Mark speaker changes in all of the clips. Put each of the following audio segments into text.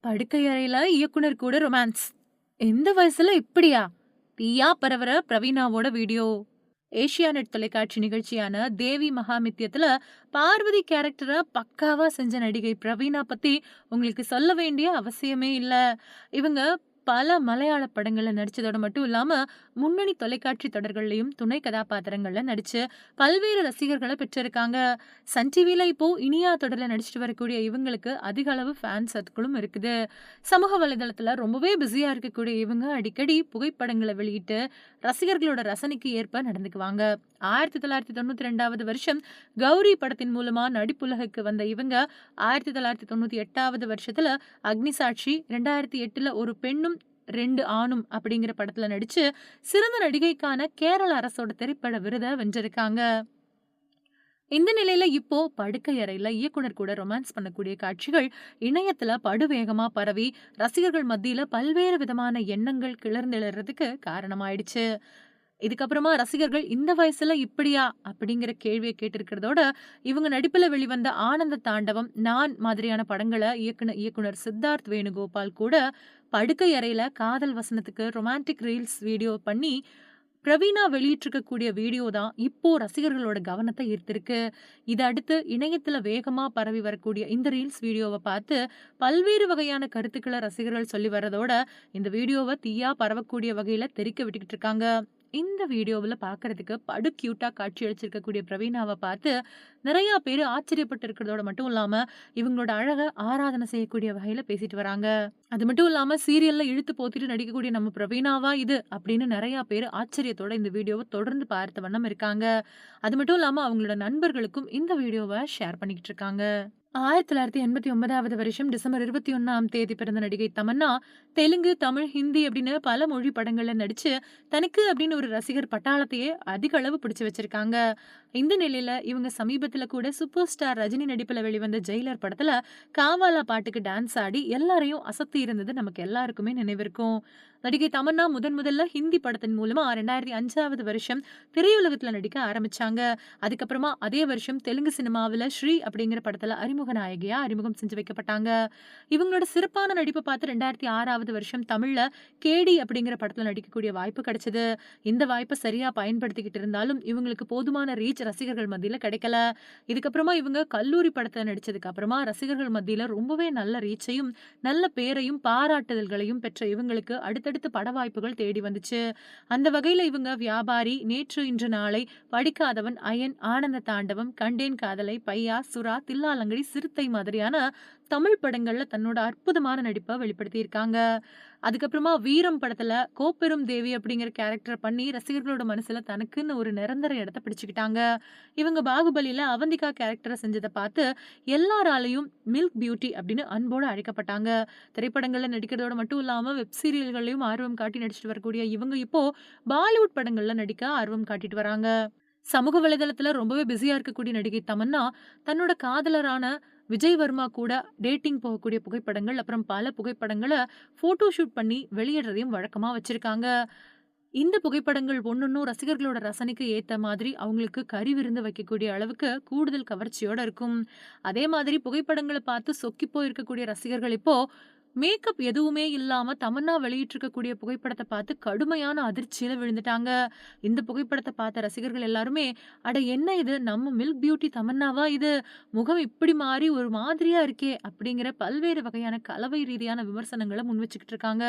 Speaker 1: படுக்கை அறையில இயக்குனர் கூட ரொமான்ஸ். எந்த வயசுல இப்படியா? தீயா பரவற பிரவீனாவோட வீடியோ. ஏஷியாநெட் தொலைக்காட்சி நிகழ்ச்சியான தேவி மகாமித்யத்துல பார்வதி கேரக்டர பக்காவா செஞ்ச நடிகை பிரவீனா பத்தி உங்களுக்கு சொல்ல வேண்டிய அவசியமே இல்ல. இவங்க பல மலையாள படங்களில் நடிச்சதோட மட்டும் இல்லாம, முன்னணி தொலைக்காட்சி தொடர்கள்லையும் துணை கதாபாத்திரங்கள்ல நடிச்சு பல்வேறு ரசிகர்களை பெற்றிருக்காங்க. சன் டிவியில இப்போ இனியா தொடர்ல நடிச்சிட்டு வரக்கூடிய இவங்களுக்கு அதிக அளவு ஃபேன் அதுக்குள்ளும் இருக்குது. சமூக வலைதளத்துல ரொம்பவே பிஸியா இருக்கக்கூடிய இவங்க அடிக்கடி புகைப்படங்களை வெளியிட்டு ரசிகர்களோட ரசனைக்கு ஏற்ப நடந்துக்குவாங்க. 1992வது வருஷம் கௌரி படத்தின் மூலமா நடிப்புலகுக்கு வந்த இவங்க 1998வது வருஷத்துல அக்னிசாட்சி, 2008ல ஒரு பெண்ணும் ரெண்டு ஆணும் அப்படிங்கிற படத்துல நடிச்சு சிறந்த நடிகைக்கான கேரள அரசோட திரைப்பட விருதை வென்றிருக்காங்க. இந்த நிலையில இப்போ படுக்கை அறையில இயக்குனர் கூட ரொமான்ஸ் பண்ணக்கூடிய காட்சிகள் இணையத்துல படுவேகமா பரவி ரசிகர்கள் மத்தியில பல்வேறு விதமான எண்ணங்கள் கிளர்ந்தெழுறதுக்கு காரணமாயிடுச்சு. இதுக்கப்புறமா ரசிகர்கள் இந்த வயசுல இப்படியா? அப்படிங்கிற கேள்வியை கேட்டிருக்கிறதோட, இவங்க நடிப்புல வெளிவந்த ஆனந்த தாண்டவம், நான் மாதிரியான படங்களை இயக்குன இயக்குனர் சித்தார்த் வேணுகோபால் கூட படுக்கை அறையில காதல் வசனத்துக்கு ரொமான்டிக் ரீல்ஸ் வீடியோ பண்ணி பிரவீனா வெளியிட்டிருக்கக்கூடிய வீடியோ தான் இப்போ ரசிகர்களோட கவனத்தை ஈர்த்திருக்கு. இதை அடுத்து இணையத்தில் வேகமாக பரவி வரக்கூடிய இந்த ரீல்ஸ் வீடியோவை பார்த்து பல்வேறு வகையான கருத்துக்களை ரசிகர்கள் சொல்லி வர்றதோட, இந்த வீடியோவை தீயா பரவக்கூடிய வகையில் தெறிக்க விட்டுக்கிட்டு இருக்காங்க. இந்த வீடியோவில் பார்க்கறதுக்கு படு கியூட்டா காட்சியளிச்சிருக்கக்கூடிய பிரவீனாவை பார்த்து நிறையா பேர் ஆச்சரியப்பட்டு இருக்கிறதோட மட்டும் இல்லாமல் இவங்களோட அழகை ஆராதனை செய்யக்கூடிய வகையில் பேசிட்டு வராங்க. அது மட்டும் இல்லாமல் சீரியலில் இழுத்து போத்திட்டு நடிக்கக்கூடிய நம்ம பிரவீனாவா இது? அப்படின்னு நிறையா பேர் ஆச்சரியத்தோட இந்த வீடியோவை தொடர்ந்து பார்த்த வண்ணம் இருக்காங்க. அது மட்டும் இல்லாமல் அவங்களோட நண்பர்களுக்கும் இந்த வீடியோவை ஷேர் பண்ணிக்கிட்டு இருக்காங்க. 1989வது வருஷம் டிசம்பர் 21ஆம் தேதி பிறந்த நடிகை தமன்னா, தெலுங்கு, தமிழ், ஹிந்தி அப்படின்னு பல மொழி படங்கள்ல நடிச்சு தனக்கு அப்படின்னு ஒரு ரசிகர் பட்டாளத்தையே அதிக அளவு பிடிச்சு வச்சிருக்காங்க. இந்த நிலையில இவங்க சமீபத்துல கூட சூப்பர் ஸ்டார் ரஜினி நடிப்புல வெளிவந்த ஜெயிலர் படத்துல காவாலா பாட்டுக்கு டான்ஸ் ஆடி எல்லாரையும் அசத்தி இருந்தது நமக்கு எல்லாருக்குமே நினைவிருக்கும். நடிகை தமன்னா முதன் முதல்ல ஹிந்தி படத்தின் மூலமா 2005வது வருஷம் திரையுலகத்துல நடிக்க ஆரம்பிச்சாங்க. அதுக்கப்புறமா அதே வருஷம் தெலுங்கு சினிமாவில் ஸ்ரீ அப்படிங்கிற படத்துல அறிமுக நாயகியா அறிமுகம் செஞ்சு வைக்கப்பட்டாங்க. இவங்களோட சிறப்பான நடிப்பை பார்த்து 2006வது வருஷம் தமிழ்ல கேடி அப்படிங்கிற படத்துல நடிக்கக்கூடிய வாய்ப்பு கிடைச்சது. இந்த வாய்ப்பை சரியா பயன்படுத்திக்கிட்டு இருந்தாலும் இவங்களுக்கு போதுமான ரீச் ரசிகர்கள் மத்தியில கிடைக்கல. இதுக்கப்புறமா இவங்க கல்லூரி படத்துல நடிச்சதுக்கு அப்புறமா ரசிகர்கள் மத்தியில ரொம்பவே நல்ல ரீச்சையும், நல்ல பேரையும், பாராட்டுதல்களையும் பெற்ற இவங்களுக்கு அடுத்தடுத்து பட வாய்ப்புகள் தேடி வந்துச்சு. அந்த வகையில இவங்க வியாபாரி, நேற்று இன்று நாளை, படிக்காதவன், அயன், ஆனந்த தாண்டவம், கண்டேன் காதலை, பையா, சுறா, தில்லாலங்கடி, சிறுத்தை மாதிரியான தமிழ் படங்கள்ல தன்னோட அற்புதமான நடிப்பை வெளிப்படுத்தியிருக்காங்க. அதுக்கப்புறமா வீரம் படத்துல கோப்பெரும் தேவி அப்படிங்கிற கேரக்டர் பண்ணி ரசிகர்களோட மனசுல தனக்குன்னு ஒரு நிரந்தர இடத்த பிடிச்சுக்கிட்டாங்க. இவங்க பாகுபலியில அவந்திகா கேரக்டரை செஞ்சதை பார்த்து எல்லாராலையும் மில்க் பியூட்டி அப்படின்னு அன்போட அழைக்கப்பட்டாங்க. திரைப்படங்கள்ல நடிக்கிறதோட மட்டும் இல்லாம வெப் சீரியல்களையும் ஆர்வம் காட்டி நடிச்சுட்டு வரக்கூடிய இவங்க இப்போ பாலிவுட் படங்கள்ல நடிக்க ஆர்வம் காட்டிட்டு வராங்க. சமூக வலைதளத்துல ரொம்பவே பிஸியா இருக்கக்கூடிய நடிகை தமன்னா, தன்னோட காதலரான விஜய் வர்மா கூட டேட்டிங் போகக்கூடிய புகைப்படங்கள், அப்புறம் பல புகைப்படங்களை ஃபோட்டோ ஷூட் பண்ணி வெளியிடுறதையும் வழக்கமா வச்சிருக்காங்க. இந்த புகைப்படங்கள் ஒண்ணொண்ணும் ரசிகர்களோட ரசனைக்கு ஏற்ற மாதிரி அவங்களுக்கு கறி விருந்து வைக்கக்கூடிய அளவுக்கு கூடுதல் கவர்ச்சியோட இருக்கும். அதே மாதிரி புகைப்படங்களை பார்த்து சொக்கி போயிருக்கக்கூடிய ரசிகர்கள் இப்போ மேக்கப் எதுவுமே இல்லாம தமன்னா வெளியிட்டிருக்கக்கூடிய புகைப்படத்தை பார்த்து கடுமையான அதிர்ச்சியில விழுந்துட்டாங்க. இந்த புகைப்படத்தை பார்த்த ரசிகர்கள் எல்லாருமே, "அட என்ன இது? நம்ம மில்க் பியூட்டி தமன்னாவா இது? முகம் இப்படி மாறி ஒரு மாதிரியா இருக்கே!" அப்படிங்கிற பல்வேறு வகையான கலவை ரீதியான விமர்சனங்களை முன் வச்சுக்கிட்டு இருக்காங்க.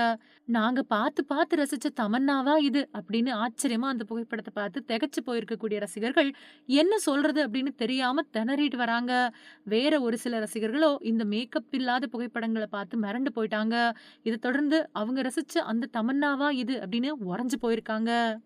Speaker 1: "நாங்க பார்த்து பார்த்து ரசிச்ச தமன்னாவா இது?" அப்படின்னு ஆச்சரியமா அந்த புகைப்படத்தை பார்த்து திகச்சு போயிருக்கக்கூடிய ரசிகர்கள், என்ன சொல்றது அப்படின்னு தெரியாம திணறிட்டு வராங்க. வேற ஒரு சில ரசிகர்களோ இந்த மேக்கப் இல்லாத புகைப்படங்களை பார்த்து மிரண்டு போயிட்டாங்க. இதை தொடர்ந்து அவங்க ரசிச்ச அந்த தமன்னாவா இது? அப்படின்னு உறைஞ்சு போயிருக்காங்க.